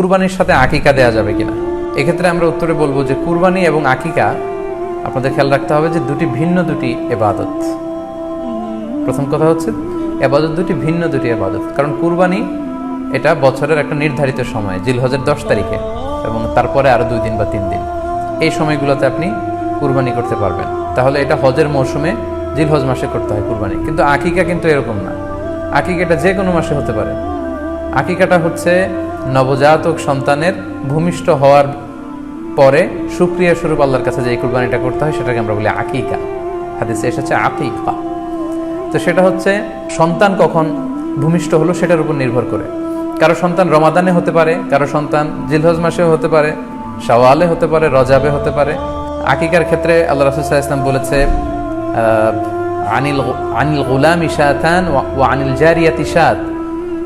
কুরবানির সাথে আকিকা দেয়া যাবে কিনা? এক্ষেত্রে আমরা উত্তরে বলব যে কুরবানি এবং আকিকা আপনাদের খেয়াল রাখতে হবে যে দুটি ভিন্ন দুটি এবাদত। প্রথম কথা হচ্ছে, এবাদত দুটি ভিন্ন দুটি এবাদত। কারণ কুরবানি এটা বছরের একটা নির্ধারিত সময়, জিলহজের দশ তারিখে এবং তারপরে আরও দুই দিন বা তিন দিন। এই সময়গুলোতে আপনি কুরবানি করতে পারবেন। তাহলে এটা হজের মৌসুমে জিলহজ মাসে করতে হয় কুরবানি। কিন্তু আকিকা কিন্তু এরকম না। আকিকাটা যে কোনো মাসে হতে পারে। আকিকাটা হচ্ছে নবজাতক সন্তানের ভূমিষ্ঠ হওয়ার পরে সুক্রিয়া স্বরূপ আল্লাহর কাছে যে কুরবানিটা করতে হয়, সেটাকে আমরা বলি আকিকা। হাদিসে এসেছে আকিকা। তো সেটা হচ্ছে সন্তান কখন ভূমিষ্ঠ হলো সেটার উপর নির্ভর করে। কারও সন্তান রমাদানে হতে পারে, কারও সন্তান জিলহজ মাসেও হতে পারে, শাওয়ালে হতে পারে, রজাবে হতে পারে। আকিকার ক্ষেত্রে আল্লাহ রাসুল্লাহ ইসলাম বলেছে আনিল আনিল গুলাম ইশাতান ও আনিল জারিয়াত ইশাত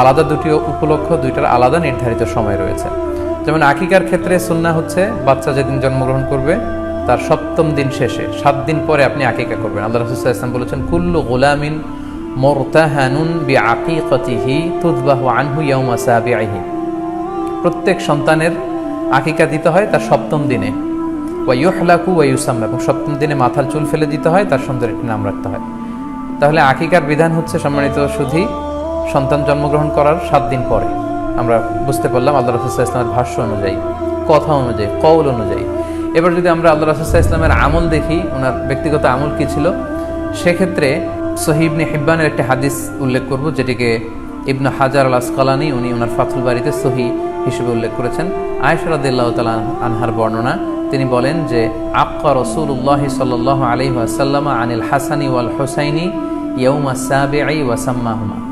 আলাদা দুটি উপলক্ষ, দুইটার আলাদা নির্ধারিত সময় রয়েছে। যেমন আকিকার ক্ষেত্রে সুন্না হচ্ছে, বাচ্চা যেদিন জন্মগ্রহণ করবে, তার সপ্তম দিন শেষে, সাত দিন পরে আপনি আকিকা করবেন। আল্লাহ রসুল্লাহ ইসলাম বলেছেন, কুল্লু গোলামিন বি প্রত্যেক সন্তানের আকিকা দিতে হয় তার সপ্তম দিনে। ওয়াইহলাকু ওয়াইউসাম এবং সপ্তম দিনে মাথার চুল ফেলে দিতে হয়, তার সুন্দর একটি নাম রাখতে হয়। তাহলে আকিকার বিধান হচ্ছে সম্মানিত সুধী সন্তান জন্মগ্রহণ করার সাত দিন পরে। আমরা বুঝতে পারলাম আল্লাহ রসুল্লাহ ইসলামের ভাষ্য অনুযায়ী, কথা অনুযায়ী, কৌল অনুযায়ী। এবার যদি আমরা আল্লাহ রসুল্লাহ ইসলামের আমল দেখি, ওনার ব্যক্তিগত আমল কি ছিল? সেক্ষেত্রে সহিবনে হিব্বানের একটি হাদিস উল্লেখ করব, যেটিকে ইবনু হাজার আল আসকালানি উনি ওনার ফাতুল বাড়িতে সহি হিসেবে উল্লেখ করেছেন। আয়সরাদিল্লাহ তালা আনহার বর্ণনা, তিনি বলেন যে, আক্কা রসুল্লাহ সাল আলি আসাল্লাম আনিল হাসানি ওয়াল হোসাইনি ইয়ৌমা সাবে আই ওয়াসাম্মাহুমা।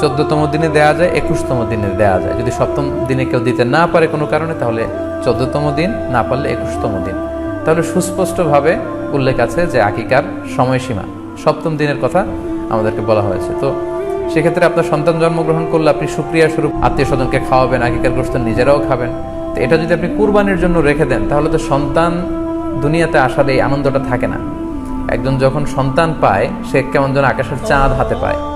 চোদ্দতম দিনে দেয়া যায়, একুশতম দিনে দেয়া যায়। যদি সপ্তম দিনে কেউ দিতে না পারে কোনো কারণে, তাহলে চোদ্দতম দিন না পারলে একুশতম দিন। তাহলে সুস্পষ্টভাবে উল্লেখ আছে যে আকিকার সময়সীমা। সপ্তম দিনের কথা আমাদেরকে বলা হয়েছে। তো সেক্ষেত্রে আপনার সন্তান জন্মগ্রহণ করলে আপনি সুক্রিয়া স্বরূপ আত্মীয় স্বজনকে খাওয়াবেন, আকিকার গ্রস্ত নিজেরাও খাবেন। তো এটা যদি আপনি কুরবানির জন্য রেখে দেন, তাহলে তো সন্তান দুনিয়াতে আসার এই আনন্দটা থাকে না। একজন যখন সন্তান পায়, সে কেমন যেন আকাশের চাঁদ হাতে পায়।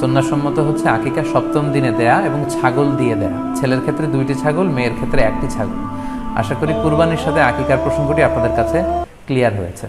সুন্নাসম্মত হচ্ছে আকিকা সপ্তম দিনে দেয়া এবং ছাগল দিয়ে দেয়া। ছেলের ক্ষেত্রে দুইটি ছাগল, মেয়ের ক্ষেত্রে একটি ছাগল। আশা করি কুরবানির সাথে আকিকার প্রসঙ্গটি আপনাদের কাছে ক্লিয়ার হয়েছে।